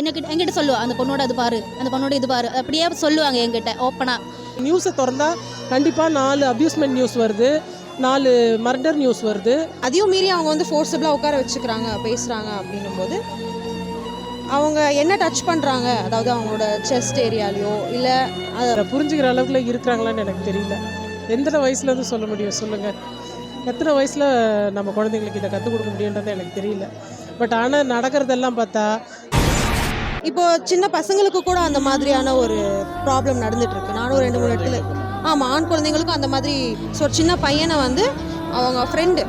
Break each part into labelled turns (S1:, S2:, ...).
S1: என்கிட்ட என்கிட்ட சொல்லுவா அந்த பொண்ணோட இது பாரு. அந்த பொண்ணோட இது பாரு. அப்படியே சொல்லுவாங்க என்கிட்ட ஓப்பனாக
S2: நியூஸை திறந்தா கண்டிப்பாக நாலு அப்யூஸ்மெண்ட் நியூஸ் வருது. நாலு மர்டர் நியூஸ் வருது.
S3: அதையும் மீறி அவங்க வந்து ஃபோர்ஸபிளாக உட்கார வச்சுக்கிறாங்க பேசுகிறாங்க அப்படின்னும் போது அவங்க என்ன டச் பண்ணுறாங்க அதாவது அவங்களோட செஸ்ட் ஏரியாலையோ இல்லை
S2: அதை புரிஞ்சுக்கிற அளவுக்குள்ள இருக்கிறாங்களான்னு எனக்கு தெரியல. எத்தனை வயசுல இருந்து சொல்ல முடியும்? சொல்லுங்கள் எத்தனை வயசில் நம்ம குழந்தைங்களுக்கு இதை கற்றுக் கொடுக்க முடியுன்றது எனக்கு தெரியல. பட் ஆனால் நடக்கிறதெல்லாம் பார்த்தா
S3: இப்போ சின்ன பசங்களுக்கு கூட அந்த மாதிரியான ஒரு ப்ராப்ளம் நடந்துட்டு இருக்கு நானும் ரெண்டு மூணு இடத்துல ஆமாம் ஆண் குழந்தைங்களுக்கும் அந்த மாதிரி ஸோ சின்ன பையனை வந்து அவங்க ஃப்ரெண்டு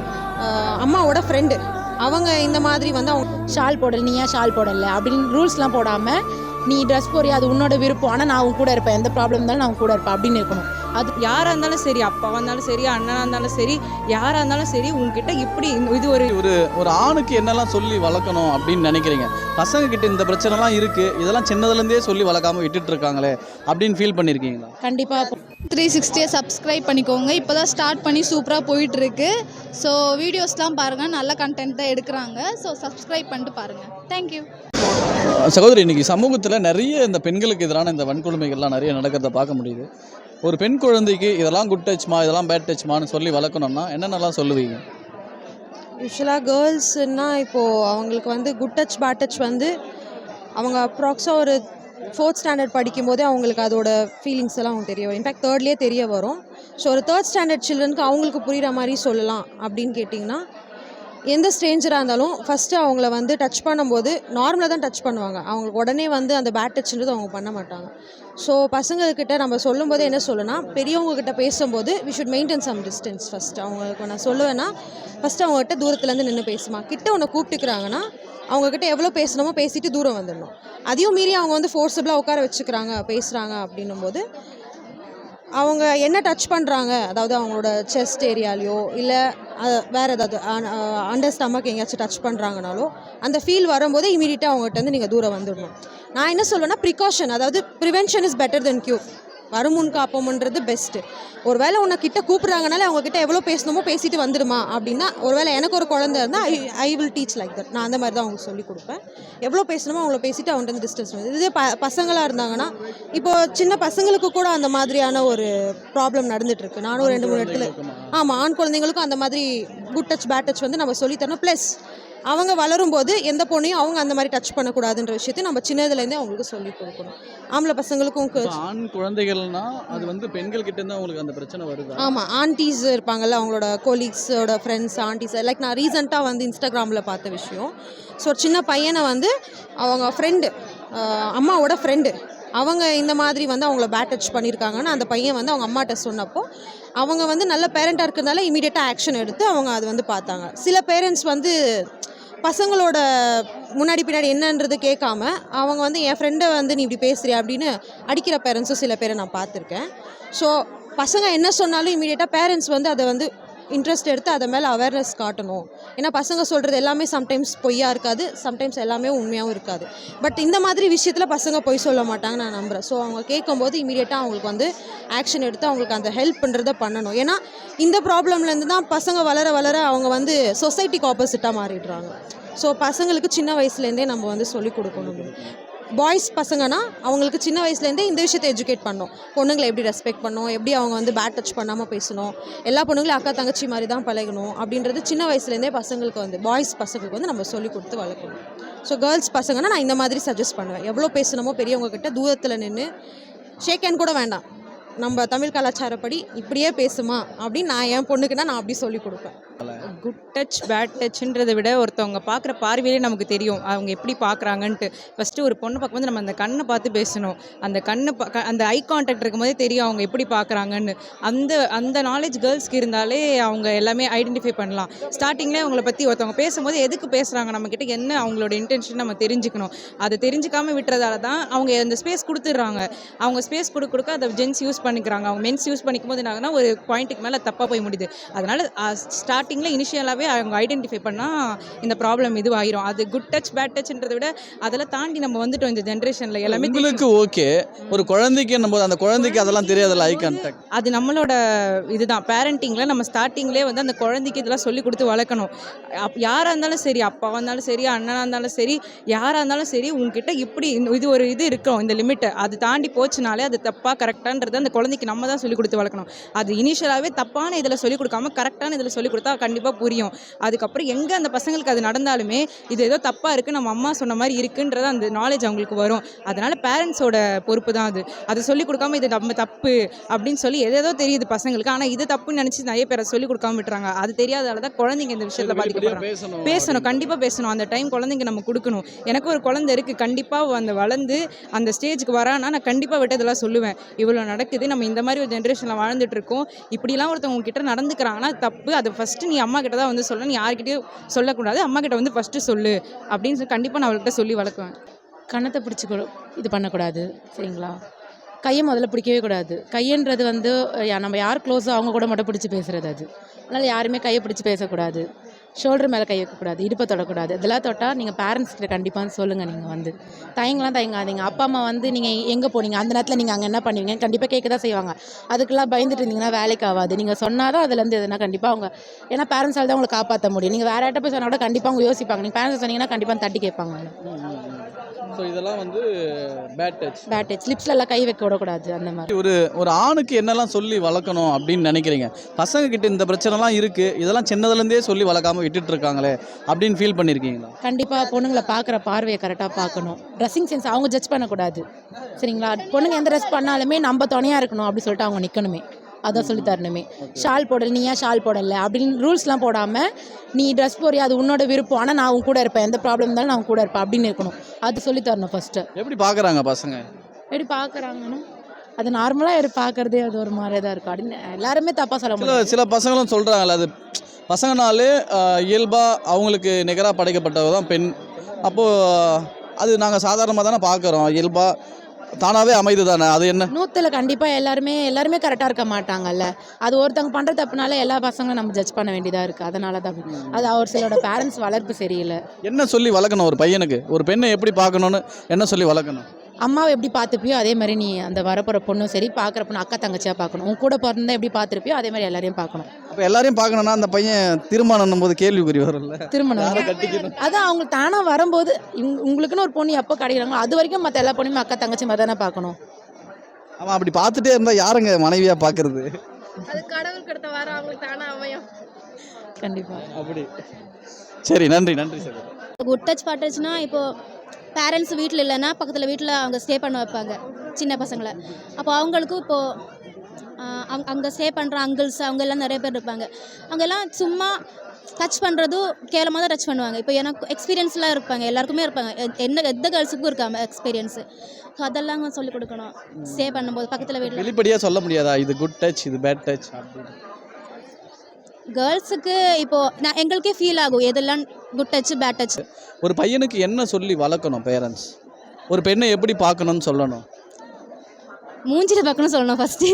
S3: அம்மாவோட ஃப்ரெண்டு அவங்க இந்த மாதிரி வந்து அவங்க
S4: ஷால் போடல நீ ஏன் ஷால் போடல அப்படின்னு ரூல்ஸ்லாம் போடாமல் நீ ட்ரெஸ் போறியா அது உன்னோட விருப்பம். ஆனால் நான் உன் கூட இருப்பேன். எந்த ப்ராப்ளம் இருந்தாலும் நான் உன் கூட இருப்பேன் அப்படின்னு இருக்கணும்.
S5: அது யாராக இருந்தாலும் சரி அப்பாவாக இருந்தாலும் சரி அண்ணனாக இருந்தாலும் சரி யாராக இருந்தாலும் சரி உங்ககிட்ட இப்படி இது ஒரு
S6: ஒரு ஒரு ஆணுக்கு என்னெல்லாம் சொல்லி வளர்க்கணும் அப்படின்னு நினைக்கிறீங்க? பசங்க கிட்ட இந்த பிரச்சனைலாம் இருக்கு இதெல்லாம் சின்னதுலேருந்தே சொல்லி வளர்க்காம விட்டுட்டு இருக்காங்களே அப்படின்னு ஃபீல் பண்ணியிருக்கீங்களா
S4: கண்டிப்பாக
S7: த்ரீ சிக்ஸ்டியை சப்ஸ்கிரைப் பண்ணிக்கோங்க. இப்போ தான் ஸ்டார்ட் பண்ணி சூப்பராக போயிட்டுருக்கு. ஸோ வீடியோஸ்லாம் பாருங்கள் நல்ல கண்டென்ட் தான் எடுக்கிறாங்க. ஸோ சப்ஸ்கிரைப் பண்ணிட்டு பாருங்கள் தேங்க்யூ
S6: சகோதரி இன்னைக்கு சமூகத்தில் நிறைய இந்த பெண்களுக்கு எதிரான இந்த வன்கொடுமைகள்லாம் நிறைய நடக்கிறத பார்க்க முடியுது. ஒரு பெண் குழந்தைக்கு இதெல்லாம் குட் டச்மா இதெல்லாம் பேட் டச்மான்னு சொல்லி வளர்க்கணும்னா என்னென்னலாம் சொல்லுவீங்க?
S3: யூஸ்வலாக கேர்ள்ஸ்னால் இப்போது அவங்களுக்கு வந்து குட் டச் பேட் டச் வந்து அவங்க அப்ராக்ஸாக ஒரு ஃபோர்த் ஸ்டாண்டர்ட் படிக்கும்போதே அவங்களுக்கு அதோட ஃபீலிங்ஸ் எல்லாம் அவங்க தெரிய வரும். இன்ஃபேக்ட் தேர்ட்லேயே தெரிய வரும். ஸோ ஒரு தேர்ட் ஸ்டாண்டர்ட் சில்ட்ரனுக்கு அவங்களுக்கு புரிகிற மாதிரி சொல்லலாம் அப்படின்னு கேட்டிங்கன்னா எந்த ஸ்ட்ரேஞ்சராக இருந்தாலும் ஃபஸ்ட்டு அவங்கள வந்து டச் பண்ணும்போது நார்மலாக தான் டச் பண்ணுவாங்க. அவங்களுக்கு உடனே வந்து அந்த பேட் டச்ன்றது அவங்க பண்ண மாட்டாங்க. ஸோ பசங்கக்கிட்ட நம்ம சொல்லும்போது என்ன சொல்லணும்னா பெரியவங்கக்கிட்ட பேசும்போது we should maintain some distance first அவங்களுக்கு நான் சொல்லுவேன்னா ஃபஸ்ட்டு அவங்ககிட்ட தூரத்துலேருந்து நின்று பேசுமா. கிட்ட உன்னை கூப்பிட்டுக்கிறாங்கன்னா அவங்கக்கிட்ட எவ்வளோ பேசணுமோ பேசிட்டு தூரம் வந்துடணும். அதையும் மீறி அவங்க வந்து ஃபோர்ஸபிளாக உட்கார வச்சுக்கிறாங்க பேசுகிறாங்க அப்படின்னும் போது அவங்க என்ன டச் பண்ணுறாங்க அதாவது அவங்களோட செஸ்ட் ஏரியாலையோ இல்லை வேறு ஏதாவது அண்டர் ஸ்டமக் எங்கேயாச்சும் டச் பண்ணுறாங்கனாலோ அந்த ஃபீல் வரும்போது இமீடியட்டாக அவங்ககிட்ட வந்து நீங்கள் தூரம் வந்துடணும். நான் என்ன சொல்லுவேன்னா ப்ரிகாஷன் அதாவது prevention is better than cure வருமுன் காப்போம்ன்றது பெஸ்ட்டு ஒரு வேளை உன்னை கிட்ட கூப்பிட்றாங்கனால அவங்க கிட்ட எவ்வளோ பேசணுமோ பேசிட்டு வந்துடுமா அப்படின்னா ஒரு வேளை எனக்கு ஒரு குழந்த இருந்தால் I I will teach like that நான் அந்த மாதிரி தான் அவங்களுக்கு சொல்லி கொடுப்பேன். எவ்வளோ பேசணுமோ அவங்கள பேசிட்டு அவங்கள்ட்ட வந்து டிஸ்டன்ஸ் வந்து இதே ப பசங்களாக இருந்தாங்கன்னா இப்போ சின்ன பசங்களுக்கு கூட அந்த மாதிரியான ஒரு ப்ராப்ளம் நடந்துட்டு நானும் ரெண்டு மூணு இடத்துல ஆமாம் ஆண் குழந்தைங்களுக்கும் அந்த மாதிரி குட் டச் பேட் டச் வந்து நம்ம சொல்லித்தரணும் ப்ளஸ் அவங்க வளரும்போது எந்த பொண்ணையும் அவங்க அந்த மாதிரி டச் பண்ணக்கூடாதுன்ற விஷயத்தை நம்ம சின்னதுலேருந்தே அவங்களுக்கு சொல்லி கொடுக்கணும். ஆம்பளை பசங்களுக்கும்
S6: ஆண் குழந்தைகள்னா அது வந்து பெண்கள் கிட்ட இருந்து அவங்களுக்கு அந்த பிரச்சனை வருதா?
S3: ஆமாம் ஆன்டிஸ் இருப்பாங்கல்ல அவங்களோட கொலீக்ஸோட ஃப்ரெண்ட்ஸ் ஆன்டிஸ் லைக் நான் ரீசெண்டாக வந்து இன்ஸ்டாகிராமில் பார்த்த விஷயம். ஸோ ஒரு சின்ன பையனை வந்து அவங்க ஃப்ரெண்டு அம்மாவோட ஃப்ரெண்டு அவங்க இந்த மாதிரி வந்து அவங்கள பேட் டச் பண்ணியிருக்காங்கன்னு அந்த பையன் வந்து அவங்க அம்மாட்ட சொன்னப்போ அவங்க வந்து நல்ல பேரண்ட்டாக இருக்கிறதுனால இமீடியட்டாக ஆக்ஷன் எடுத்து அவங்க அது வந்து பார்த்தாங்க. சில பேரண்ட்ஸ் வந்து பசங்களோட முன்னாடி பின்னாடி என்னன்றது கேட்காம அவங்க வந்து என் ஃப்ரெண்டை வந்து நீ இப்படி பேசுறியா? அப்படின்னு அடிக்கிற பேரண்ட்ஸும் சில பேரை நான் பார்த்துருக்கேன். ஸோ பசங்க என்ன சொன்னாலும் இமீடியட்டாக பேரண்ட்ஸ் வந்து அதை வந்து இன்ட்ரெஸ்ட் எடுத்து அதை மேலே அவேர்னஸ் காட்டணும். ஏன்னா பசங்க சொல்கிறது எல்லாமே சம்டைம்ஸ் பொய்யாக இருக்காது சம்டைம்ஸ் எல்லாமே உண்மையாகவும் இருக்காது. பட் இந்த மாதிரி விஷயத்தில் பசங்க பொய் சொல்ல மாட்டாங்க நான் நம்புகிறேன் ஸோ அவங்க கேட்கும்போது இமீடியட்டாக அவங்களுக்கு வந்து ஆக்ஷன் எடுத்து அவங்களுக்கு அந்த ஹெல்ப் பண்ணணும். ஏன்னா இந்த ப்ராப்ளம்லேருந்து தான் பசங்க வளர வளர அவங்க வந்து சொசைட்டிக்கு ஆப்போசிட்டாக மாறிடுறாங்க. ஸோ பசங்களுக்கு சின்ன வயசுலேருந்தே நம்ம வந்து சொல்லிக் கொடுக்கணும். பாய்ஸ் பசங்கன்னா அவங்களுக்கு சின்ன வயசுலேருந்தே இந்த விஷயத்தை எஜுகேட் பண்ணோம். பொண்ணுங்களை எப்படி ரெஸ்பெக்ட் பண்ணணும் எப்படி அவங்க வந்து பேட் டச் பண்ணாமல் பேசணும் எல்லா பொண்ணுங்களும் அக்கா தங்கச்சி மாதிரி தான் பழகணும் அப்படின்றது சின்ன வயசுலேருந்தே பசங்களுக்கு வந்து பாய்ஸ் பசங்களுக்கு வந்து நம்ம சொல்லி கொடுத்து வளர்க்கணும். ஸோ கேர்ள்ஸ் பசங்கன்னா நான் இந்த மாதிரி சஜஸ்ட் பண்ணுவேன். எவ்வளோ பேசணுமோ பெரியவங்க கிட்ட தூரத்தில் நின்று ஷேக் ஹேண்ட் கூட வேண்டாம். நம்ம தமிழ் கலாச்சாரப்படி இப்படியே பேசுமா அப்படின்னு நான் என் பொண்ணுக்குன்னா நான் அப்படி சொல்லி கொடுப்பேன்.
S5: குட் டச் பேட் டச்ன்றதை விட ஒருத்தவங்க பார்க்குற பார்வையிலே நமக்கு தெரியும். அவங்க எப்படி பார்க்குறாங்கன்ட்டு. ஃபஸ்ட்டு ஒரு பொண்ணை பார்க்கும்போது நம்ம அந்த கண்ணை பார்த்து பேசணும். அந்த கண்ணை பா அந்த ஐ கான்டாக்ட் இருக்கும்போதே தெரியும் அவங்க எப்படி பார்க்குறாங்கன்னு. அந்த அந்த நாலேஜ் கேர்ள்ஸ்க்கு இருந்தாலே அவங்க எல்லாமே ஐடென்டிஃபை பண்ணலாம். ஸ்டார்டிங்லேயே அவங்கள பற்றி ஒருத்தவங்க பேசும்போது எதுக்கு பேசுகிறாங்க நம்மக்கிட்ட என்ன அவங்களோட இன்டென்ஷன் நம்ம தெரிஞ்சுக்கணும். அதை தெரிஞ்சுக்காம விட்டுறதால தான் அவங்க அந்த ஸ்பேஸ் கொடுத்துட்றாங்க. அவங்க ஸ்பேஸ் கொடுக்க கொடுக்க அதை ஜென்ஸ் யூஸ் பண்ணிக்கிறாங்க. அவங்க மென்ஸ் யூஸ் பண்ணிக்கும் போது என்னாகனா ஒரு பாயிண்ட்டுக்கு மேலே தப்பாக போய் முடியுது. அதனால் ஸ்டார்டிங்கில் இனிஷியல் இனிஷியலாகவே அவங்க ஐடென்டிஃபை பண்ணால் இந்த ப்ராப்ளம் இதுவாயிரும். அது குட் டச் பேட் டச்ன்றதை விட அதெல்லாம் தாண்டி நம்ம வந்துட்டோம் இந்த ஜென்ரேஷனில் எல்லாமே.
S6: உங்களுக்கு ஓகே ஒரு குழந்தைக்கு நம்ம அந்த குழந்தைக்கு அதெல்லாம் தெரியாதுல்ல ஐ கான்டாக்ட்
S5: அது நம்மளோட இதுதான். பேரண்டிங்கில் நம்ம ஸ்டார்டிங்லேயே வந்து அந்த குழந்தைக்கு இதெல்லாம் சொல்லி கொடுத்து வளர்க்கணும். அப் யாராக இருந்தாலும் சரி அப்பாவாக இருந்தாலும் சரி அண்ணனாக இருந்தாலும் சரி யாராக இருந்தாலும் சரி உங்ககிட்ட இப்படி இது ஒரு இது இருக்கும் இந்த லிமிட்டை அது தாண்டி போச்சுனாலே அது தப்பாக கரெக்டான்றது அந்த குழந்தைக்கு நம்ம தான் சொல்லி கொடுத்து வளர்க்கணும். அது இனிஷியலாகவே தப்பான இதில் சொல்லி கொடுக்காம கரெக்டான இதில் சொல்லி கொடுத்தா கண்டிப்பாக புரியும். அதுக்கப்புறம் எங்கே அந்த பசங்களுக்கு அது நடந்தாலுமே இது ஏதோ தப்பாக இருக்குது நம்ம அம்மா சொன்ன மாதிரி இருக்குன்றது அந்த நாலேஜ் அவங்களுக்கு வரும். அதனால் பேரண்ட்ஸோட பொறுப்பு தான் அது. அதை சொல்லி கொடுக்காம இது நம்ம தப்பு அப்படின்னு சொல்லி எதேதோ தெரியுது பசங்களுக்கு. ஆனால் இது தப்புன்னு நினச்சி நிறைய பேரை சொல்லி கொடுக்காம விட்டுறாங்க. அது தெரியாதால தான் குழந்தைங்க இந்த விஷயத்தில் பாதிக்கப்படுறாங்க.
S6: பேசணும்
S5: கண்டிப்பாக பேசணும். அந்த டைம் குழந்தைங்க நம்ம கொடுக்கணும். எனக்கு ஒரு குழந்தை இருக்குது கண்டிப்பாக அந்த வளர்ந்து அந்த ஸ்டேஜுக்கு வரானா நான் கண்டிப்பாக விட்டு இதெல்லாம் சொல்லுவேன். இவ்வளோ நடக்குது நம்ம இந்த மாதிரி ஒரு ஜென்ரேஷனில் வாழ்ந்துட்டு இருக்கோம். இப்படிலாம் ஒருத்தவங்க கிட்ட நடந்துக்கிறாங்கன்னா தப்பு அதை ஃபஸ்ட்டு நீ அம்மா கிட்ட தான் வந்து சொல்லணும். யார்கிட்டயும் சொல்லக்கூடாது. அம்மா கிட்ட வந்து ஃபஸ்ட்டு சொல்லு அப்படின்னு சொல்லி கண்டிப்பாக நான் அவள்கிட்ட சொல்லி வளர்க்குவேன்.
S4: கணத்தை பிடிச்சி இது பண்ணக்கூடாது. சரிங்களா? கையை முதல்ல பிடிக்கவே கூடாது. கையன்றது வந்து நம்ம யார் க்ளோஸோ அவங்க கூட மட்டும் பிடிச்சி பேசுகிறது அது. அதனால் யாருமே கையை பிடிச்சி பேசக்கூடாது. ஷோல்டர் மேலே கை வைக்கக்கூடாது இடுப்பை தொடக்கூடாது. இதெல்லாம் தொட்டால் நீங்கள் பேரண்ட்ஸ் கிட்ட கண்டிப்பாக சொல்லுங்கள் நீங்கள் வந்து. தயங்கலாம் தயங்காதீங்க. அப்பா அம்மா வந்து நீங்கள் எங்கே போனீங்க? அந்த நேரத்தில் நீங்கள் அங்கே என்ன பண்ணுவீங்க கண்டிப்பாக கேட்க தான் செய்வாங்க. அதுக்கெல்லாம் பயந்துட்டு இருந்தீங்கன்னா வேலைக்கு ஆகாது. நீங்கள் சொன்னால் தான் அதுலேருந்து எதுனா கண்டிப்பாக அவங்க ஏன்னா பேரண்ட்ஸால் தான் உங்களை காப்பாற்ற முடியும். நீங்கள் வேறு யார்ட்ட போய் சொன்னால் கூட கண்டிப்பாக அவங்க யோசிப்பாங்க. நீங்கள் பேரண்ட்ஸ் சொன்னீங்கன்னா கண்டிப்பாக தட்டி கேட்பாங்க.
S6: ஸோ இதெல்லாம் வந்து பேட் டச்
S4: பேட் டச் லிப்ஸ்ல எல்லாம் கை வைக்க விடக்கூடாது அந்த மாதிரி.
S6: ஒரு ஒரு ஆணுக்கு என்னெல்லாம் சொல்லி வளர்க்கணும் அப்படின்னு நினைக்கிறீங்க? பசங்க கிட்ட இந்த பிரச்சனைலாம் இருக்கு இதெல்லாம் சின்னதுலேருந்தே சொல்லி வளர்க்காம விட்டுட்டு இருக்காங்களே அப்படின்னு ஃபீல் பண்ணியிருக்கீங்களா
S4: கண்டிப்பாக பொண்ணுங்களை பார்க்குற பார்வையை கரெக்டாக பார்க்கணும். ட்ரெஸ்ஸிங் சென்ஸ் அவங்க ஜட்ஜ் பண்ணக்கூடாது. சரிங்களா? பொண்ணுங்க எந்த ட்ரெஸ் பண்ணாலுமே நம்ம துணையாக இருக்கணும் அப்படி சொல்லிட்டு அவங்க நிற்கணுமே அதான் சொல்லி தரணுமே. ஷால் போடல நீ ஏன் ஷால் போடல? அப்படின்னு ரூல்ஸ்லாம் போடாமல் நீ ட்ரெஸ் போறியா? அது உன்னோட விருப்பம். ஆனால் நான் உன் கூட இருப்பேன். எந்த ப்ராப்ளம் இருந்தாலும் நான் கூட இருப்பேன். அப்படின்னு இருக்கணும். அது சொல்லி தரணும் ஃபஸ்ட்டு
S6: எப்படி பார்க்குறாங்க பசங்க?
S4: எப்படி பார்க்குறாங்கன்னா அது நார்மலாக பார்க்குறதே அது ஒரு மாதிரியாக தான் இருக்கும். அப்படின்னு எல்லாருமே தப்பாக சொல்ல
S6: சில
S4: முடியாது.
S6: சில பசங்களும் சொல்கிறாங்கல்ல அது பசங்கனாலே இயல்பாக அவங்களுக்கு நிகராக படைக்கப்பட்டவ தான் பெண். அப்போது அது நாங்கள் சாதாரணமாக தானே பார்க்குறோம் இயல்பாக தானாகவே அமைது தானே அது என்ன?
S4: நூற்றுல கண்டிப்பாக எல்லாருமே எல்லாருமே கரெக்டாக இருக்க மாட்டாங்கல்ல. அது ஒருத்தவங்க பண்ணுற தப்புனால எல்லா பசங்களும் நம்ம ஜட்ஜ் பண்ண வேண்டியதாக இருக்குது அதனால தான். அது அவர் சிலரோட பேரண்ட்ஸ் வளர்ப்பு சரியில்லை.
S6: என்ன சொல்லி வளர்க்கணும் ஒரு பையனுக்கு? ஒரு பெண்ணை எப்படி பார்க்கணுன்னு என்ன சொல்லி வளர்க்கணும்?
S4: அம்மாவை எப்படி பார்த்துப்பியோ அதே மாதிரி நீ அந்த வரப்போகிற பொண்ணும் சரி பார்க்குற பொண்ணு அக்கா தங்கச்சியாக பார்க்கணும். உன் கூட பிறந்தா எப்படி பார்த்துருப்பியோ அதே மாதிரி எல்லாரையும் பார்க்கணும்.
S6: அப்போ எல்லாரையும் பார்க்கணுன்னா அந்த பையன் திருமணம் போது கேள்விக்குறி வரும்ல.
S4: திருமணம். அதான் அவங்க தானாக வரும்போது உங்களுக்குன்னு ஒரு பொண்ணு எப்போ கிடைக்கிறாங்களோ அது வரைக்கும் மற்ற எல்லா பொண்ணுமே அக்கா தங்கச்சி மாதிரி தானே பார்க்கணும்.
S6: அவன் அப்படி பார்த்துட்டே இருந்தால் யாருங்க மனைவியாக பார்க்கறது?
S3: அது கடவுள் கொடுத்த வர அவங்களுக்கு தானே அமையும்
S4: கண்டிப்பாக
S6: அப்படி. சரி நன்றி நன்றி சார்
S1: குட் டச் பேட் டச்னா இப்போது பேரண்ட்ஸ் வீட்டில் இல்லைன்னா பக்கத்தில் வீட்டில் அவங்க ஸ்டே பண்ண வைப்பாங்க சின்ன பசங்களை. அப்போ அவங்களுக்கும் இப்போது அங்கே ஸ்டே பண்ணுற அங்கிள்ஸ் அவங்க எல்லாம் நிறைய பேர் இருப்பாங்க. அவங்க எல்லாம் சும்மா டச் பண்ணுறதும் கேவலமாக தான் டச் பண்ணுவாங்க. இப்போ எனக்கு எக்ஸ்பீரியன்ஸ்லாம் இருப்பாங்க எல்லாருக்குமே இருப்பாங்க. என்ன எந்த கேர்ள்ஸுக்கும் இருக்காம எக்ஸ்பீரியன்ஸு ஸோ அதெல்லாம் சொல்லிக் கொடுக்கணும். ஸ்டே பண்ணும்போது பக்கத்தில் வீட்டில்
S6: வெளிப்படையாக சொல்ல முடியாதா? இது குட் டச் இது பேட் டச்
S1: கேர்ள்ஸுக்கு இப்போது நான் எங்களுக்கே ஃபீல் ஆகும் எதெல்லாம் குட் டச் பேட் டச்
S6: ஒரு பையனுக்கு என்ன சொல்லி வளர்க்கணும் பேரண்ட்ஸ் ஒரு பெண்ணை எப்படி பார்க்கணும்னு சொல்லணும்?
S1: மூஞ்சில பார்க்கணும் சொல்லணும் ஃபஸ்ட்டு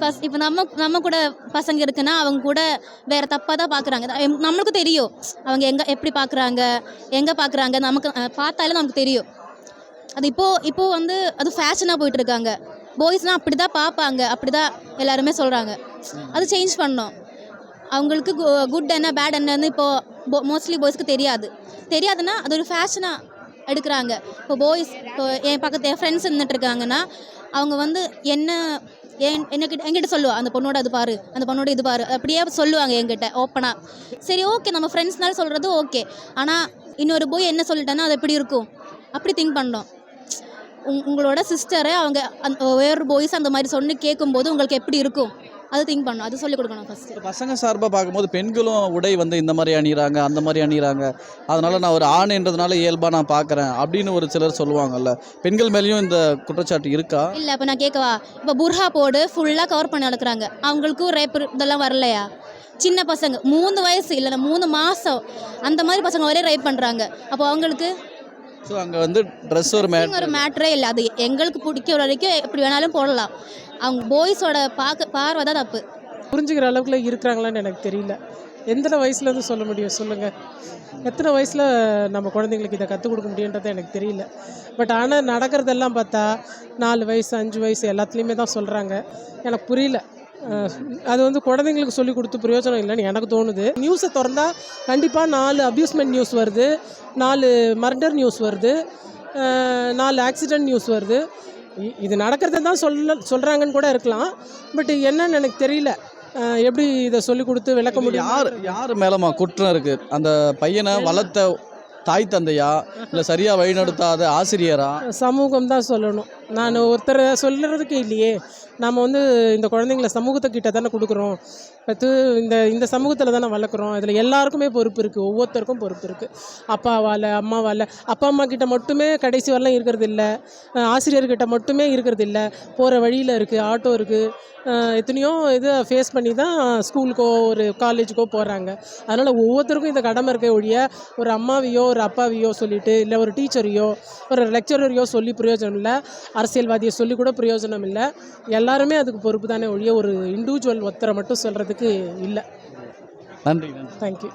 S1: ஃபஸ்ட் இப்போ நம்ம நம்ம கூட பசங்க இருக்குன்னா அவங்க கூட வேறு தப்பாக தான் பார்க்குறாங்க. நம்மளுக்கும் தெரியும். அவங்க எங்கே எப்படி பார்க்குறாங்க எங்கே பார்க்குறாங்க நமக்கு பார்த்தாலே நமக்கு தெரியும். அது இப்போது இப்போது வந்து அது ஃபேஷனாக போயிட்டு இருக்காங்க. பாய்ஸ்னால் அப்படி தான் பார்ப்பாங்க அப்படி தான் எல்லாருமே சொல்கிறாங்க அது சேஞ்ச் பண்ணணும். அவங்களுக்கு குட் என்ன பேட் என்னன்னு இப்போது மோஸ்ட்லி பாய்ஸ்க்கு தெரியாது. தெரியாதுன்னா அது ஒரு ஃபேஷனாக எடுக்கிறாங்க. இப்போ பாய்ஸ் இப்போ என் பக்கத்து என் ஃப்ரெண்ட்ஸ் நின்றுட்டு இருக்காங்கன்னா அவங்க வந்து என்ன என் என்கிட்ட என்கிட்ட சொல்லுவா அந்த பொண்ணோட அது பாரு அந்த பொண்ணோட இது பாரு அப்படியே சொல்லுவாங்க என்கிட்ட ஓப்பனாக சரி ஓகே நம்ம ஃப்ரெண்ட்ஸ்னால சொல்கிறது ஓகே ஆனால் இன்னொரு போய் என்ன சொல்லிட்டேன்னா அது எப்படி இருக்கும்? அப்படி திங்க் பண்ணோம் உங் உங்களோட சிஸ்டரை அவங்க அந்த வேறு பாய்ஸ் அந்த மாதிரி சொன்னு கேட்கும்போது உங்களுக்கு எப்படி இருக்கும்? அது திங்க் பண்ணணும். அது சொல்லிக் கொடுக்கணும் ஃபஸ்ட்டு
S6: பசங்க சார்பாக பார்க்கும்போது பெண்களும் உடை வந்து இந்த மாதிரி அணிகிறாங்க அந்த மாதிரி அணிகிறாங்க அதனால நான் ஒரு ஆணுன்றதுனால இயல்பாக நான் பார்க்குறேன் அப்படின்னு ஒரு சிலர் சொல்லுவாங்கல்ல. பெண்கள் மேலேயும் இந்த குற்றச்சாட்டு இருக்கா?
S1: இல்லை இப்போ நான் கேட்கவா இப்போ புர்ஹா போடு ஃபுல்லாக கவர் பண்ணி நடக்கிறாங்க அவங்களுக்கும் ரேப் இதெல்லாம் வரலையா? சின்ன பசங்க மூணு வயசு இல்லைன்னா மூணு மாதம் அந்த மாதிரி பசங்க வரையும் ரேப் பண்ணுறாங்க அப்போ அவங்களுக்கு?
S6: ஸோ அங்கே வந்து ட்ரெஸ் ஒரு மேட்
S1: ஒரு மேட்ரே இல்லை. அது எங்களுக்கு பிடிக்கிற வரைக்கும் எப்படி வேணாலும் போடலாம். அவங்க பாய்ஸோட பார்க்க பார்வை தான் தப்பு.
S2: புரிஞ்சுக்கிற அளவுக்குல இருக்கிறாங்களான்னு எனக்கு தெரியல. எத்தனை வயசுலேருந்து சொல்ல முடியும்? சொல்லுங்கள் எத்தனை வயசில் நம்ம குழந்தைங்களுக்கு இதை கற்றுக் கொடுக்க முடியுன்றது எனக்கு தெரியல. பட் ஆனால் நடக்கிறதெல்லாம் பார்த்தா நாலு வயசு அஞ்சு வயசு எல்லாத்துலேயுமே தான் சொல்கிறாங்க எனக்கு புரியல. அது வந்து குழந்தைங்களுக்கு சொல்லி கொடுத்து பிரயோஜனம் இல்லைன்னு எனக்கு தோணுது. நியூஸை திறந்தா கண்டிப்பாக நாலு அப்யூஸ்மெண்ட் நியூஸ் வருது நாலு மர்டர் நியூஸ் வருது நாலு ஆக்சிடென்ட் நியூஸ் வருது. இது நடக்கிறத தான் சொல்ல சொல்கிறாங்கன்னு கூட இருக்கலாம். பட் என்னன்னு எனக்கு தெரியல. எப்படி இதை சொல்லி கொடுத்து விளக்க முடியும்?
S6: யார் யார் மேலமா குற்றம் இருக்கு? அந்த பையனை வளர்த்த தாய் தந்தையா? இல்லை சரியா வழிநடத்தாத ஆசிரியரா?
S2: சமூகம் தான் சொல்லணும். நான் ஒருத்தரை சொல்லுறதுக்கு இல்லையே. நாம் வந்து இந்த குழந்தைங்கள சமூகத்துக்கிட்ட தானே கொடுக்குறோம். பத்து இந்த இந்த சமூகத்தில் தானே வளர்க்குறோம். இதில் எல்லாருக்குமே பொறுப்பு இருக்குது ஒவ்வொருத்தருக்கும் பொறுப்பு இருக்குது அப்பாவால் அம்மாவால் அப்பா அம்மா கிட்ட மட்டுமே கடைசி வரலாம் இருக்கிறது இல்லை. ஆசிரியர்கிட்ட மட்டுமே இருக்கிறது இல்லை. போகிற வழியில் இருக்குது ஆட்டோ இருக்குது எத்தனையோ இதை ஃபேஸ் பண்ணி தான் ஸ்கூலுக்கோ ஒரு காலேஜுக்கோ போகிறாங்க அதனால் ஒவ்வொருத்தருக்கும் இந்த கடமை இருக்க ஒழிய ஒரு அம்மாவையோ ஒரு அப்பாவையோ சொல்லிவிட்டு இல்லை ஒரு டீச்சரையோ ஒரு லெக்சரரையோ சொல்லி பிரயோஜனம் இல்லை. அரசியல்வாதியை சொல்லி கூட பிரயோஜனம் இல்லை. எல்லாருமே அதுக்கு பொறுப்பு தானே ஒழிய ஒரு இண்டிவிஜுவல் ஒருத்தரை மட்டும் சொல்கிறதுக்கு இல்லை.
S6: நன்றி நன்றி.
S2: தேங்க்யூ